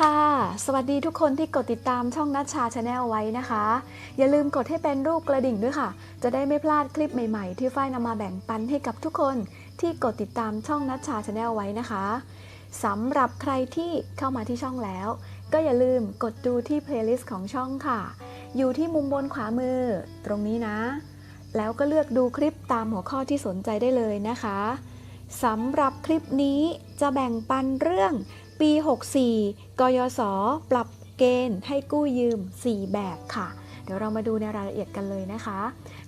สดีค่ะ สวัสดีทุกคนที่กดติดตามช่องนัชชาชาแนลไว้นะคะ อย่าลืมกดให้เป็นรูปกระดิ่งด้วยค่ะ จะได้ไม่พลาดคลิปใหม่ๆ ที่ฝ้ายนำมาแบ่งปันให้กับทุกคนที่กดติดตามช่องนัชชาชาแนลไว้นะคะสำหรับใครที่เข้ามาที่ช่องแล้ว ก็อย่าลืมกดดูที่เพลย์ลิสต์ของช่องค่ะ อยู่ที่มุมบนขวามือตรงนี้นะ แล้วก็เลือกดูคลิปตามหัวข้อที่สนใจได้เลยนะคะ สำหรับคลิปนี้จะแบ่งปันเรื่องปี 64 กยศ ปรับเกณฑ์ให้กู้ยืม 4 แบบค่ะ เดี๋ยวเรามาดูในรายละเอียดกันเลยนะคะ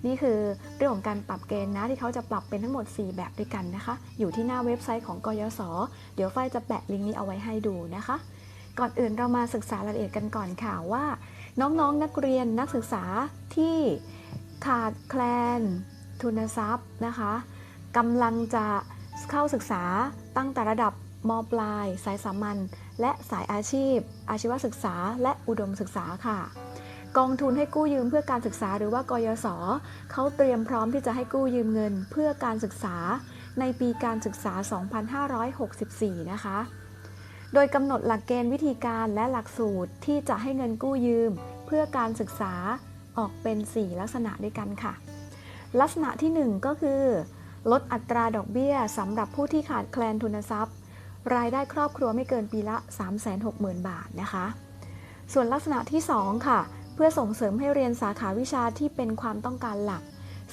นี่คือเรื่องของการปรับเกณฑ์นะที่เขาจะปรับเป็นทั้งหมด 4 แบบด้วยกันนะคะ อยู่ที่หน้าเว็บไซต์ของกยศ เดี๋ยวฝ้ายจะแปะลิงก์นี้เอาไว้ให้ดูนะคะ ก่อนอื่นเรามาศึกษารายละเอียดกันก่อนค่ะว่า น้องๆนนักเรียนนักศึกษาที่ขาดแคลน ทุนทรัพย์นะคะกำลังจะ เข้าศึกษาตั้งแต่ระดับมปลาย สายสามัญและสายอาชีพ อาชีวศึกษา และอุดมศึกษาค่ะ กองทุนให้กู้ยืมเพื่อการศึกษาหรือว่ากยศเขาเตรียมพร้อมที่จะให้กู้ยืมเงินเพื่อการศึกษาในปีการศึกษา 2564 นะคะ โดยกำหนดหลักเกณฑ์วิธีการและหลักสูตรที่จะให้เงินกู้ยืม เพื่อการศึกษาออกเป็น 4 ลักษณะด้วยกันค่ะ ลักษณะที่ 1 ก็คือ ลดอัตราดอกเบี้ยสำหรับผู้ที่ขาดแคลนทุนทรัพย์ รายได้ครอบครัวไม่เกินปีละ 360,000 บาทนะคะ ส่วนลักษณะที่ 2 ค่ะ เพื่อส่งเสริมให้เรียนสาขาวิชาที่เป็นความต้องการหลัก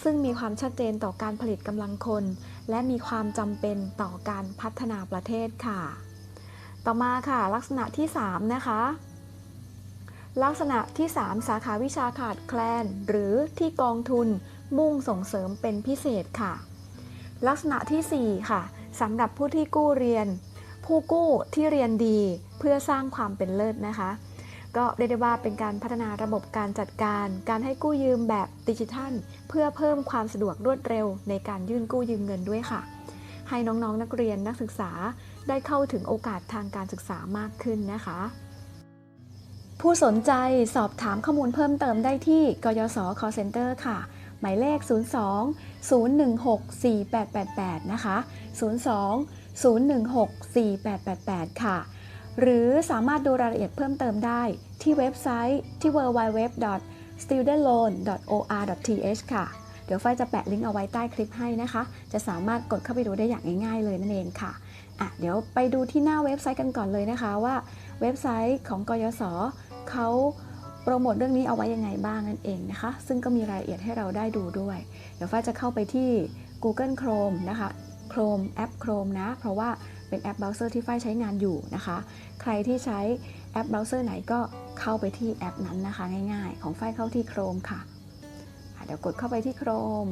ซึ่งมีความชัดเจนต่อการผลิตกำลังคน และมีความจำเป็นต่อการพัฒนาประเทศค่ะ ต่อมาค่ะลักษณะที่ 3 นะคะลักษณะที่ 3 สาขาวิชาขาดแคลน หรือที่กองทุนมุ่งส่งเสริมเป็นพิเศษค่ะ ลักษณะทีสี่ 4 ค่ะสำหรับผู้ที่กู้เรียน ผู้กู้ที่เรียนดีเพื่อสร้างความเป็นเลิศนะคะ ก็เรียกได้ว่าเป็นการพัฒนาระบบการจัดการ การให้กู้ยืมแบบดิจิทัล เพื่อเพิ่มความสะดวกรวดเร็ว ในการยื่นกู้ยืมเงินด้วยค่ะ ให้น้องๆนนักเรียนนักศึกษาได้เข้าถึงโอกาสทางการศึกษามากขึ้นนะคะผู้สนใจสอบถามข้อมูลเพิ่มเติมได้ที่ กยศ call center ค่ะ หมายเลข 02 016 4888 นะคะ 02 016 4888 ค่ะ หรือสามารถดูรายละเอียดเพิ่มเติมได้ที่เว็บไซต์ที่ www.studentloan.or.th ค่ะ เดี๋ยวฝ้ายจะแปะลิงก์เอาไว้ใต้คลิปให้นะคะ จะสามารถกดเข้าไปดูได้อย่างง่ายๆเลยนั่นเองค่ะอะ เดี๋ยวไปดูที่หน้าเว็บไซต์กันก่อนเลยนะคะว่า เว็บไซต์ของกยศเขา โปรโมทเรื่องนี้เอาไว้ยังไงบ้างนั่นเองนะคะ ซึ่งก็มีรายละเอียดให้เราได้ดูด้วย เดี๋ยวฝ้าจะเข้าไปที่ Google Chrome นะคะ Chrome แอป Chrome นะ เพราะว่าเป็นแอปเบราว์เซอร์ที่ฝ้ายใช้งานอยู่นะคะ ใครที่ใช้แอปเบราว์เซอร์ไหนก็เข้าไปที่แอปนั้นนะคะ ง่ายๆ ของฝ้ายเข้าที่ Chrome ค่ะ เดี๋ยวกดเข้าไปที่ Chrome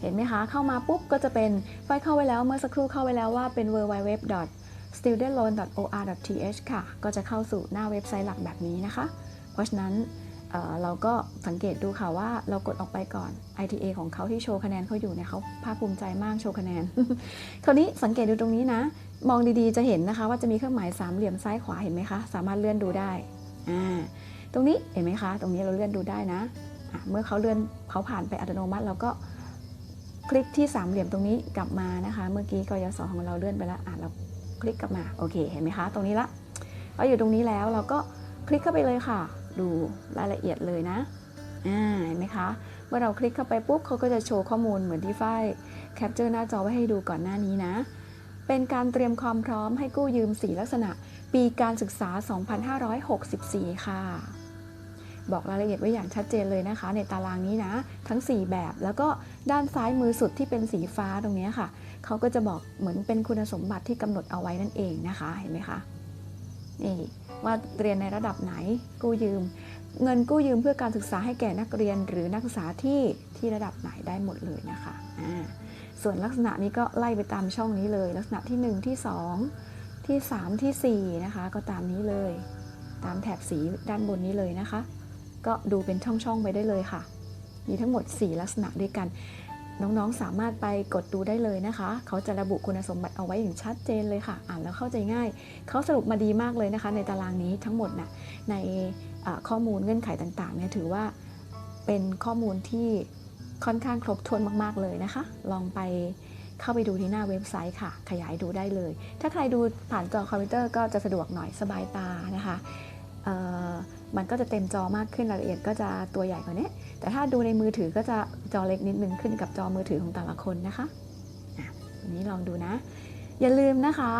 เห็นไหมคะ เข้ามาปุ๊บก็จะเป็นฝ้ายเข้าไว้แล้วเมื่อสักครู่เข้าไว้แล้วว่าเป็น www studentloan.or.th ค่ะ ก็จะเข้าสู่หน้าเว็บไซต์หลักแบบนี้นะคะ ราะฉะนั้นเเราก็สังเกตดูค่ะว่าเรากดออกไปก่อน ITA ของเขาที่โชว์คะแนนเขาอยู่เนี่ยเขาภาคภูมิใจมากโชว์คะแนน คราวนี้สังเกตดูตรงนี้นะ มองดีๆจะเห็นนะคะว่าจะมีเครื่องหมายสามเหลี่ยมซ้ายขวาเห็นไหมคะ สามารถเลื่อนดูได้อ่าตรงนี้เห็นไหมคะ ตรงนี้เราเลื่อนดูได้นะะเมื่อเขาเลื่อนเขาผ่านไปอัตโนมัติเราก็คลิกที่สามเหลี่ยมตรงนี้กลับมานะคะ เมื่อกี้กยศของเราเลื่อนไปแล้วอะเราคลิกกลับมาโอเคเห็นไหมคะ ตรงนี้ละเราอยู่ตรงนี้แล้วเราก็คลิกเข้าไปเลยค่ะ ดูรายละเอียดเลยนะอ่าเห็นไหมคะ เมื่อเราคลิกเข้าไปปุ๊บเขาก็จะโชว์ข้อมูลเหมือนที่ฝ้ายแคปเจอร์หน้าจอไว้ให้ดูก่อนหน้านี้นะ เป็นการเตรียมความพร้อมให้กู้ยืม 4 ลักษณะ ปีการศึกษา 2564 ค่ะ บอกรายละเอียดไว้อย่างชัดเจนเลยนะคะ ในตารางนี้นะ ทั้ง 4 แบบแล้วก็ด้านซ้ายมือสุดที่เป็นสีฟ้าตรงนี้ค่ะ เขาก็จะบอกเหมือนเป็นคุณสมบัติที่กำหนดเอาไว้นั่นเองนะคะ เห็นไหมคะ นี่ว่าเรียนในระดับไหนกู้ยืม เงินกู้ยืมเพื่อการศึกษาให้แก่นักเรียน หรือนักศึกษาที่ที่ระดับไหนได้หมดเลยนะคะส่วนลักษณะนี้ก็ไล่ไปตามช่องนี้เลย ลักษณะที่ 1 ที่ 2 ที่ 3 ที่ 4 นะคะ ก็ตามนี้เลย ตามแถบสีด้านบนนี้เลยนะคะ ก็ดูเป็นช่องๆไปได้เลยค่ะ มีทั้งหมด 4 ลักษณะด้วยกัน น้องๆ สามารถไปกดดูได้เลยนะคะ เขาจะระบุคุณสมบัติเอาไว้อย่างชัดเจนเลยค่ะ อ่านแล้วเข้าใจง่าย เขาสรุปมาดีมากเลยนะคะ ในตารางนี้ทั้งหมดนะ่ะในข้อมูลเงื่อนไขต่างๆเนี่ยถือว่าเป็นข้อมูลที่ค่อนข้างครบถ้วนมาก ๆ เลยนะคะ ลองไปเข้าไปดูที่หน้าเว็บไซต์ค่ะ ขยายดูได้เลย ถ้าใครดูผ่านจอคอมพิวเตอร์ก็จะสะดวกหน่อยสบายตานะคะ มันก็จะเต็มจอมากขึ้นรายละเอียดก็จะตัวใหญ่กว่านี้ แต่ถ้าดูในมือถือก็จะจอเล็กนิดนึงขึ้นกับจอมือถือของแต่ละคนนะคะอันนี้ลองดูนะ อย่าลืมนะคะ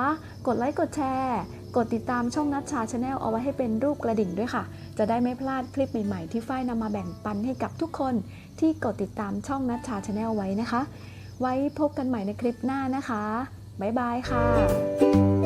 กดไลค์กดแชร์ กดติดตามช่องนัดชาชาแนลเอาไว้ให้เป็นรูปกระดิ่งด้วยค่ะ จะได้ไม่พลาดคลิปใหม่ๆที่ฝ้ายนำมาแบ่งปันให้กับทุกคน ที่กดติดตามช่องนัดชาชาแนลไว้นะคะ ไว้พบกันใหม่ในคลิปหน้านะคะบ๊ายบายค่ะ